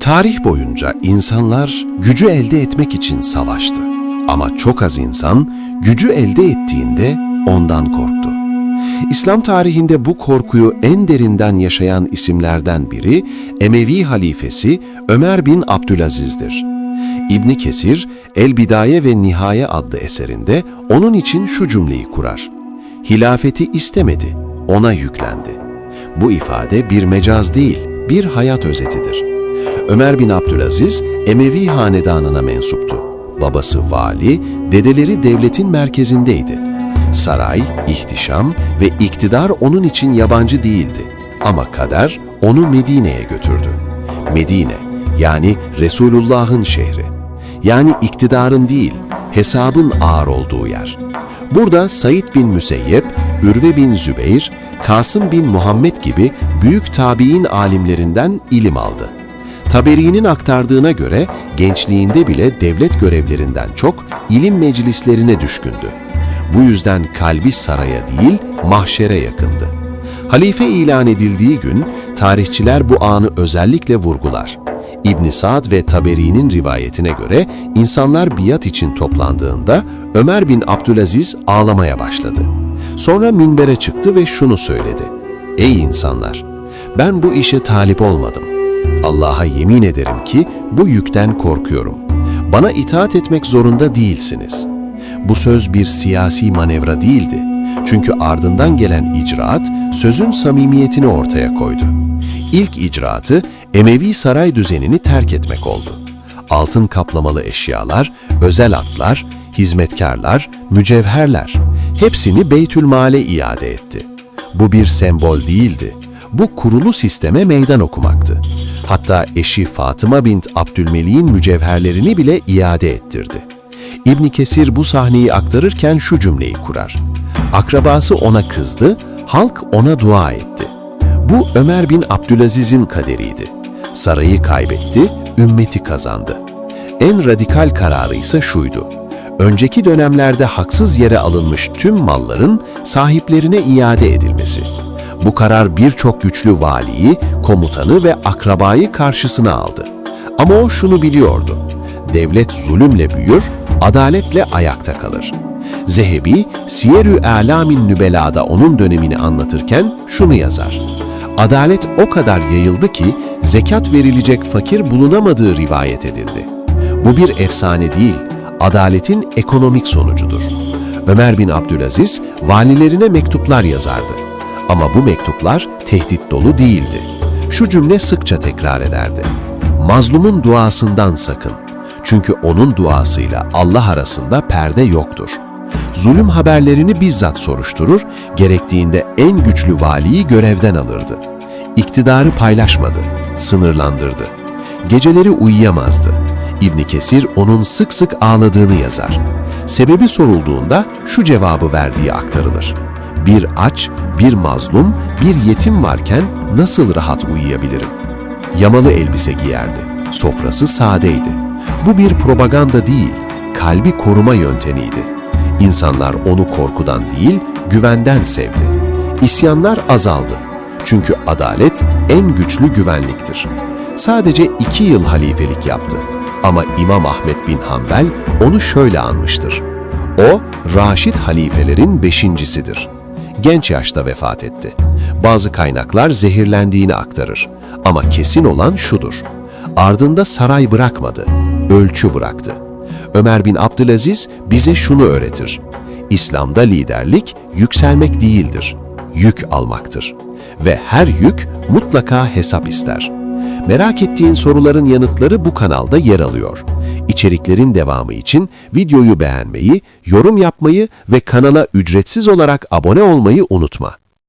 Tarih boyunca insanlar gücü elde etmek için savaştı. Ama çok az insan gücü elde ettiğinde ondan korktu. İslam tarihinde bu korkuyu en derinden yaşayan isimlerden biri Emevi halifesi Ömer bin Abdülaziz'dir. İbni Kesir, El Bidaye ve Nihaye adlı eserinde onun için şu cümleyi kurar. Hilafeti istemedi, ona yüklendi. Bu ifade bir mecaz değil, bir hayat özetidir. Ömer bin Abdülaziz, Emevi hanedanına mensuptu. Babası vali, dedeleri devletin merkezindeydi. Saray, ihtişam ve iktidar onun için yabancı değildi. Ama kader onu Medine'ye götürdü. Medine, yani Resulullah'ın şehri. Yani iktidarın değil, hesabın ağır olduğu yer. Burada Said bin Müseyyep, Ürve bin Zübeyir, Kasım bin Muhammed gibi büyük tabi'in alimlerinden ilim aldı. Taberi'nin aktardığına göre gençliğinde bile devlet görevlerinden çok ilim meclislerine düşkündü. Bu yüzden kalbi saraya değil mahşere yakındı. Halife ilan edildiği gün tarihçiler bu anı özellikle vurgular. İbn Sa'd ve Taberi'nin rivayetine göre insanlar biat için toplandığında Ömer bin Abdülaziz ağlamaya başladı. Sonra minbere çıktı ve şunu söyledi. Ey insanlar! Ben bu işe talip olmadım. Allah'a yemin ederim ki bu yükten korkuyorum. Bana itaat etmek zorunda değilsiniz. Bu söz bir siyasi manevra değildi. Çünkü ardından gelen icraat sözün samimiyetini ortaya koydu. İlk icraatı Emevi saray düzenini terk etmek oldu. Altın kaplamalı eşyalar, özel atlar, hizmetkarlar, mücevherler hepsini Beytülmal'e iade etti. Bu bir sembol değildi. Bu kurulu sisteme meydan okumaktı. Hatta eşi Fatıma bint Abdülmelik'in mücevherlerini bile iade ettirdi. İbn Kesir bu sahneyi aktarırken şu cümleyi kurar. Akrabası ona kızdı, halk ona dua etti. Bu Ömer bin Abdülaziz'in kaderiydi. Sarayı kaybetti, ümmeti kazandı. En radikal kararı ise şuydu. Önceki dönemlerde haksız yere alınmış tüm malların sahiplerine iade edilmesi. Bu karar birçok güçlü valiyi, komutanı ve akrabayı karşısına aldı. Ama o şunu biliyordu. Devlet zulümle büyür, adaletle ayakta kalır. Zehebi, Siyer-ü Alamin Nübela'da onun dönemini anlatırken şunu yazar. Adalet o kadar yayıldı ki zekat verilecek fakir bulunamadığı rivayet edildi. Bu bir efsane değil, adaletin ekonomik sonucudur. Ömer bin Abdülaziz valilerine mektuplar yazardı. Ama bu mektuplar tehdit dolu değildi. Şu cümle sıkça tekrar ederdi. Mazlumun duasından sakın. Çünkü onun duasıyla Allah arasında perde yoktur. Zulüm haberlerini bizzat soruşturur, gerektiğinde en güçlü valiyi görevden alırdı. İktidarı paylaşmadı, sınırlandırdı. Geceleri uyuyamazdı. İbn Kesir onun sık sık ağladığını yazar. Sebebi sorulduğunda şu cevabı verdiği aktarılır. Bir aç, bir mazlum, bir yetim varken nasıl rahat uyuyabilirim? Yamalı elbise giyerdi. Sofrası sadeydi. Bu bir propaganda değil, kalbi koruma yöntemiydi. İnsanlar onu korkudan değil, güvenden sevdi. İsyanlar azaldı. Çünkü adalet en güçlü güvenliktir. Sadece iki yıl halifelik yaptı. Ama İmam Ahmet bin Hanbel onu şöyle anmıştır. O, Raşid halifelerin beşincisidir. Genç yaşta vefat etti. Bazı kaynaklar zehirlendiğini aktarır. Ama kesin olan şudur. Ardında saray bırakmadı, ölçü bıraktı. Ömer bin Abdülaziz bize şunu öğretir. İslam'da liderlik yükselmek değildir, yük almaktır. Ve her yük mutlaka hesap ister. Merak ettiğin soruların yanıtları bu kanalda yer alıyor. İçeriklerin devamı için videoyu beğenmeyi, yorum yapmayı ve kanala ücretsiz olarak abone olmayı unutma.